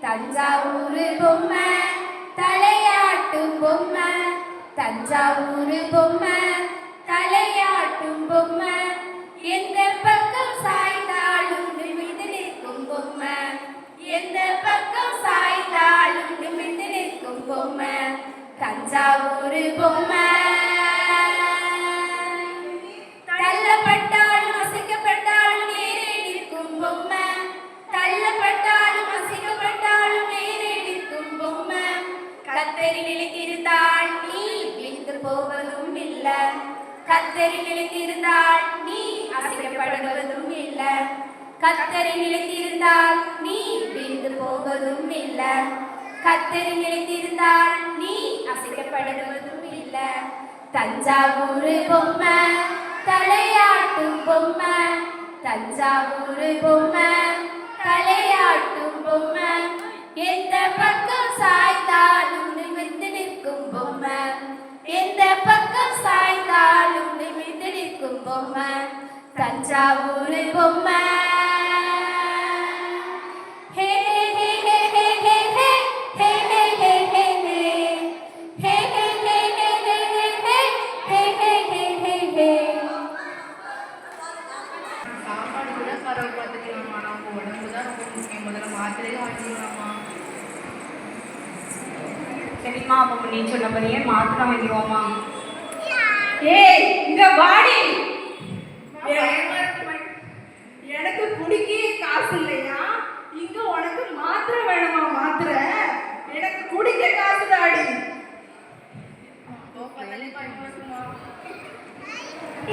தஞ்சாவூர் பொம்மை தலையாட்டும் பொம்மை. தஞ்சாவூர் பொம்மை தலையாட்டும் பொம்மை. எந்த பக்கம் சாய்ந்தாலும் நிமிர்ந்து நிற்கும் பொம்மை. எந்த பக்கம் சாய்ந்தாலும் நிமிர்ந்து நிற்கும் பொம்மை. தஞ்சாவூர் பொம்மை. கத்தரி நிலைத்திருந்தால் நீ அசைக்கப்படுவதும் இல்ல. கத்தரி நிலைத்திருந்தால் நீ வீழ்ந்து போவதும் இல்ல. கத்தரி நிலைத்திருந்தால் நீ அசைக்கப்படுவதும் இல்ல. தஞ்சாவூர் பொம்மை தலையாட்டும் பொம்மை. தஞ்சாவூர் பொம்மை தலையாட்டும் பொம்மை. எந்த பக்கம் சாய்ந்தாலும் நிமிர்ந்து பொம்மை தஞ்சாவூர் பொம்மை சரிம்மா அப்போ நீ சொன்ன மாதிரியே மாத்திரம் வாங்கிக்குவோமா ஏ இந்த வாடி எனக்கு குடிக்க காசு இல்லையா? இங்க உனக்கு மாத்திரை வேணுமா மாத்திரை? எனக்கு குடிக்க காசு தாடி?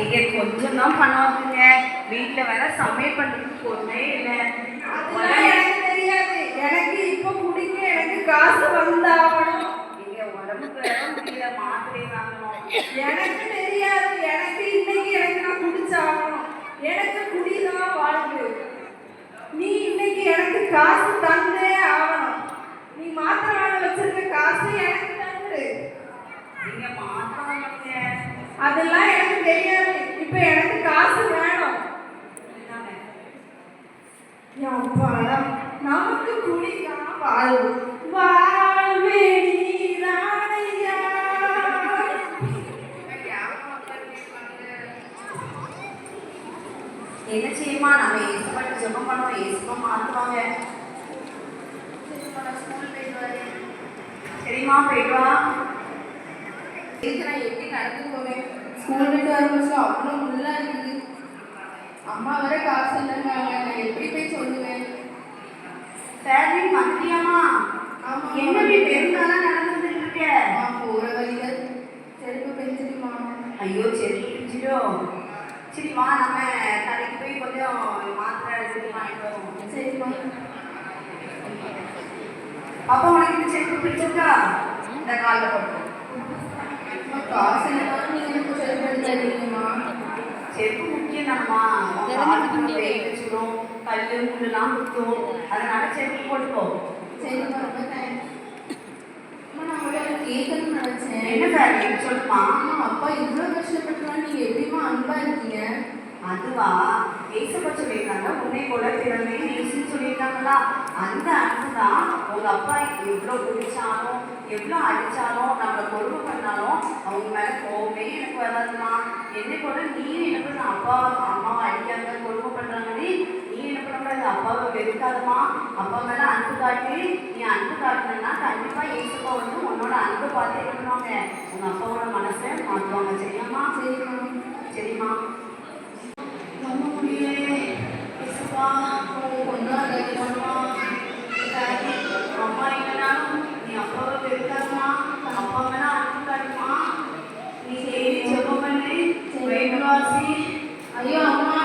இங்க கொஞ்சம் தான் பண்ணுவாங்க வீட்டில் வேற சமையல் பண்ணுறதுக்கு ஒன்றே இல்லை. எனக்கு தெரியாது. எனக்கு இப்ப குடிக்க எனக்கு காசு வந்தாகணும். இங்க உடம்புக்கு முடியல மாத்திரை வாங்கணும். எனக்கு எனக்கு குடிதான் வாழ்வு நீ இன்னைக்கு எனக்கு காசு தந்தே ஆகணும். நீ மாத்திரை வாங்க வச்சிருக்க காசு எனக்கு தந்து. இங்க மாத்திரை அதெல்லாம் எனக்கு தெரியாது. இப்ப எனக்கு காசு வேணும். நமக்கு குடிதான் வாழ்வு. வா என்ன செய்யுமா நம்ம ஏசுபாட்டு ஜெபம் பண்ணுவோம். ஏசுமா சரிப்பா, வரேன். சரிம்மா போயிட்டு வா. நான் எப்படி நடந்து போவேன் ஸ்கூல் விட்டு வரும்போது அவ்வளோ முள்ளா இருக்குது. அம்மா வேற காசு இல்லைங்காங்க நான் எப்படி போய் சொல்லுவேன்? சரி மத்தியம்மா ஆமா. என்ன நீ பெருந்தாலாம் நடந்துட்டு இருக்க போகிற வழிகள் செருப்பு பெஞ்சிருமா ஐயோ சரி பிரிஞ்சிடும் சரி வா நம்ம கடைக்கு போய் கொஞ்சம் மாத்திரை எடுத்து வாங்கிட்டு வருவோம் சரிம்மா அப்போ உனக்கு இந்த செருப்பு பிடிச்சிருக்கா? இந்த காலில் காசு எனக்கு செருப்பு தருவீங்கம்மா செருப்பு முக்கியம் தானம்மா. வெயில் வச்சிடும் கல் முள்ளுலாம் குத்தும். அதனால செருப்பு போட்டுக்கோ சரிம்மா ரொம்ப தேங்க்ஸ் அம்மா நான் உங்களை கேட்கணும்னு நினச்சேன் என்ன சார் சொல்லுமா அப்பா இவ்வளோ கஷ்டப்பட்டுலாம் நீங்கள் எப்படிம்மா அன்பா இருக்கீங்க? அதுவா? ஏசப்பா சொல்லியிருக்காங்க. உன்னை போல திறமை நேசின்னு சொல்லியிருக்காங்களா? அந்த அன்பு தான் உங்க அப்பா எவ்வளோ குடிச்சாலும் எவ்வளோ அடிச்சாலும் நம்மளை கொடுமை பண்ணாலும் அவங்க மேல கோவமே எனக்கு வராதுமா என்னை போல நீ என்ன பண்ண அப்பா அம்மாவை அடிக்காங்க கொடுமை பண்றாங்கன்னு நீ என்ன பண்ணக்கூடாது அப்பாவை வெறுக்காதமா அப்பா மேலே அன்பு காட்டி நீ அன்பு காட்டினா கண்டிப்பாக ஏசப்பா வந்து உன்னோட அன்பு பார்த்து என்ன உங்கள் அப்பாவோட மனசை மாற்றுவாங்க. சரியாம்மா? சரிம்மா சரிம்மா நம்ப முடியலையே இயேசுப்பா ஒன்றும் அம்மா டாடி, அம்மா இல்லைனாலும் நீ அப்பாவை வெறுக்காதம்மா அப்பா மேல அன்பு காட்டுமா நீ டெய்லி ஜெபம் பண்ணு பைபிள் வாசி ஐயோ அம்மா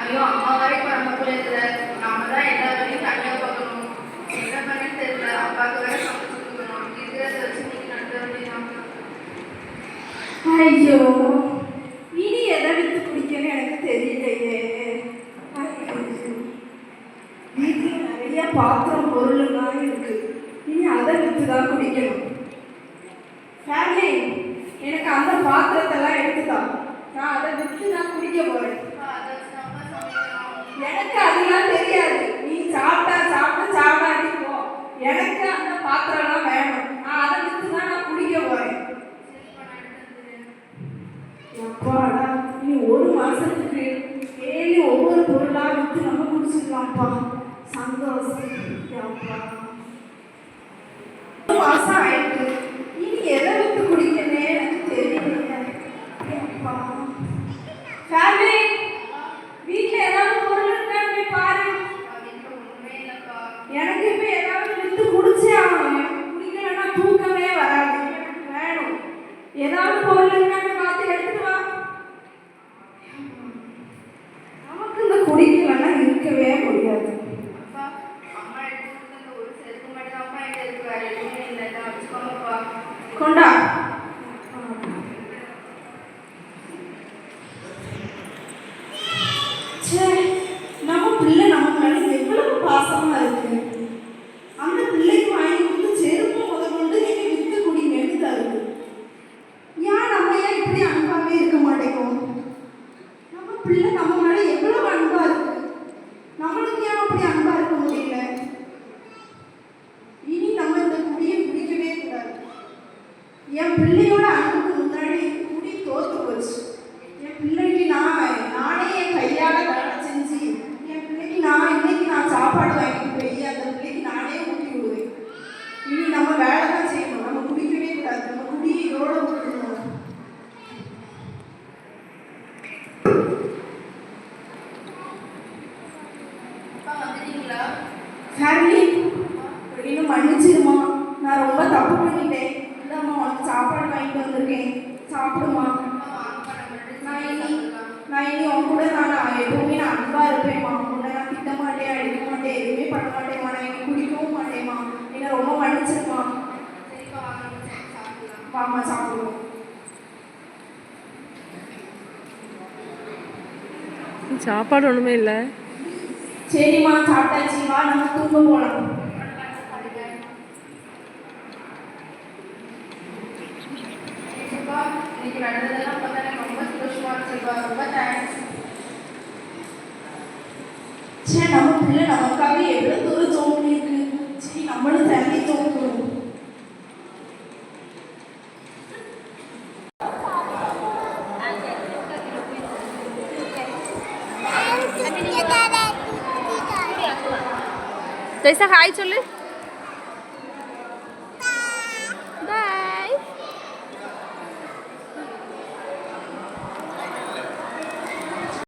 ஐயோ அம்மா வரைக்கும் நம்ம புரியல நாம தான் எல்லா வேலையும் தனியாக பார்க்கணும் என்ன பண்ணி தெரியல அப்பாவுக்கு வேற சமைச்சு கொடுக்கணும் இருக்கிறத வச்சு நீங்க நடத்த வேண்டியதான் ஐயோ. இனி எதை வித்து குடிக்கன்னு எனக்கு தெரியலையே. ஐயோ. பாத்திரம் பொருளுலாம் இருக்கு. இனி அதை விற்று தான் குடிக்கணும். ஃபேமிலி எனக்கு அந்த பாத்திரத்தெல்லாம் எடுத்துதான். நான் அதை விற்று நான் குடிக்க போறேன். எனக்கு அதெல்லாம் தெரியும் நீ சாப்பிட்டா சாப்பிட்டு சாப்பிடாட்டி போ எனக்கு அந்த பாத்திரம்லாம் வேணும் நான் அதை விற்று தான் நான் குடிக்க போறேன் சரிப்பா நான் எடுத்து வந்துடுறேன் அப்பாடா இனி ஒரு மாசத்துக்கு டெய்லி ஒவ்வொரு பொருளா விற்று நம்ம சந்தோஷம். அப்பா ஆயிட்டு இனி எதை விட்டு குடிக்கணும் எனக்கு தெரியல அப்பா ஃபேமிலி வீட்டில் ஏதாவது பொருள் இருக்கா? போய் பாரு. எனக்கு இப்போ ஏதாவது விட்டு குடிச்சே ஆகணும். குடிக்கலன்னா தூக்கமே வராது. எனக்கு வேணும். ஏதாவது பொருள் இருக்கா பார்த்து எடுத்துட்டு வா நமக்கு இந்த குடிக்கலைன்னா இருக்கவே முடியாது அப்பா அம்மா எடுத்து கொடுத்த ஒரு செருப்பு மட்டும் தான்ப்பா என்கிட்ட இருக்கு வேற எதுவுமே இல்லை இதை வச்சுக்கோங்கப்பா கொண்டா ச்சே, நம்ம பிள்ளை நம்ம மேல எவ்வளவு பாசமா இருக்கு. அந்த பிள்ளைக்கு வாங்கி கொடுத்து செருப்பு முதல் கொண்டு நீங்க வித்து குடிங்கன்னு தருது ஏன் நம்ம ஏன் இப்படி அனுப்ப இருக்க மாட்டேங்கிறோம் நம்ம பிள்ளை நம்ம மேல எவ்வளவு அன்பா இருக்கு நம்மளுக்கு ஏன் அப்படி அன்பா இருக்க முடியல இனி நம்ம இந்த குடியை குடிக்கவே கூடாது என் பிள்ளையோட அன்புக்கு முன்னாடி குடி தோத்து போச்சு என் பிள்ளைக்கு நான் நானே என் கையால வேலை செஞ்சு என் பிள்ளைக்கு நான் இன்னைக்கு நான் சாப்பாடு வாங்கிட்டு போய் அந்த பிள்ளைக்கு நானே ஊட்டி விடுவேன் இனி நம்ம வேலை தான் செய்யணும் நம்ம குடிக்கவே கூடாது நம்ம குடியை இதோட விட்டுணும் அப்பா வந்துட்டீங்களா ஃபேமிலி இன்னும் மன்னிச்சிடுமா நான் ரொம்ப தப்பு பண்ணிட்டேன் இந்தாம்மா உனக்கு சாப்பாடு வாங்கிட்டு வந்திருக்கேன் சாப்பிடுமா அப்பா வாங்கப்பா நம்ம ரெண்டு நான் சேர்ந்து இனி சாப்பிடலாம். நான் இனி உன் கூட நான் நான் எப்பவுமே நான் அன்பா இருப்பேன்மா உன்னை நான் திட்ட மாட்டேன் அடிக்க மாட்டேன் எதுவுமே பண்ண மாட்டேன்மா நான் இனி குடிக்கவும் மாட்டேன்மா என்னை ரொம்ப மன்னிச்சிருமா சரிப்பா வாங்க நம்ம சேர்ந்து சாப்பிடலாம் வாமா சாப்பிடுவோம் சாப்பாடு ஒன்றுமே இல்லை. சரிம்மா சாப்பிட்டாச்சு. வா நம்ம தூங்க போகலாம். சரிப்பா இன்னைக்கு நடந்ததெல்லாம் பார்த்தா எனக்கு ரொம்ப சந்தோஷமா இருந்துச்சுப்பா ரொம்ப தேங்க்ஸ் சே நம்ம பிள்ளை நமக்காக எவ்வளோ தூரம் தோணி இருக்கு சரி நம்மளும் தண்ணி தோங்கணும் ஜெய்சா ஹாய் சொல்லு.